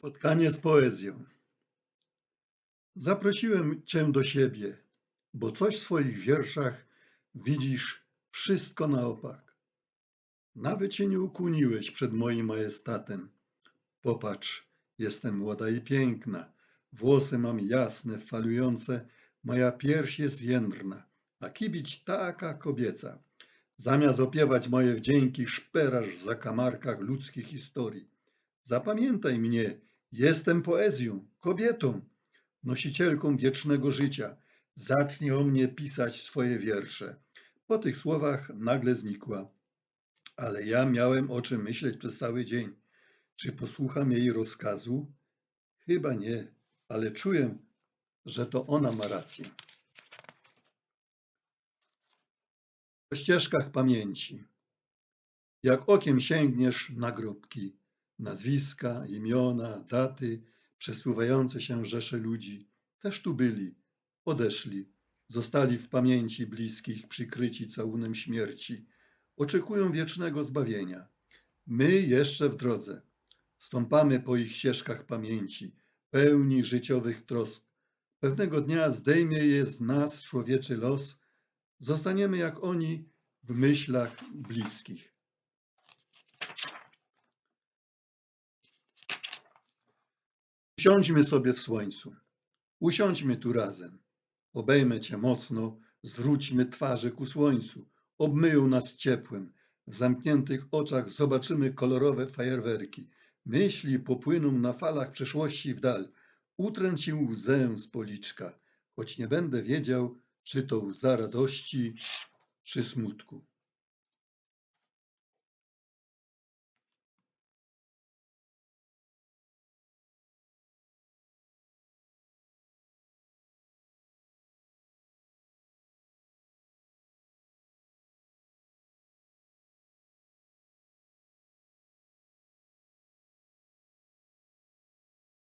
Spotkanie z poezją. Zaprosiłem cię do siebie, bo coś w swoich wierszach widzisz wszystko na opak. Nawet się nie ukłoniłeś przed moim majestatem. Popatrz, jestem młoda i piękna, włosy mam jasne, falujące, moja pierś jest jędrna, a kibić taka kobieca. Zamiast opiewać moje wdzięki, szperasz w zakamarkach ludzkich historii. Zapamiętaj mnie, jestem poezją, kobietą, nosicielką wiecznego życia. Zacznij o mnie pisać swoje wiersze. Po tych słowach nagle znikła. Ale ja miałem o czym myśleć przez cały dzień. Czy posłucham jej rozkazu? Chyba nie, ale czuję, że to ona ma rację. Po ścieżkach pamięci. Jak okiem sięgniesz nagrobki, nazwiska, imiona, daty, przesuwające się rzesze ludzi, też tu byli, odeszli, zostali w pamięci bliskich przykryci całunem śmierci, oczekują wiecznego zbawienia. My jeszcze w drodze, stąpamy po ich ścieżkach pamięci, pełni życiowych trosk. Pewnego dnia zdejmie je z nas człowieczy los, zostaniemy jak oni w myślach bliskich. Usiądźmy sobie w słońcu. Usiądźmy tu razem. Obejmę cię mocno, zwróćmy twarze ku słońcu. Obmyją nas ciepłem. W zamkniętych oczach zobaczymy kolorowe fajerwerki. Myśli popłyną na falach przeszłości w dal. Utrę ci łzę z policzka, choć nie będę wiedział, czy to łza radości, czy smutku.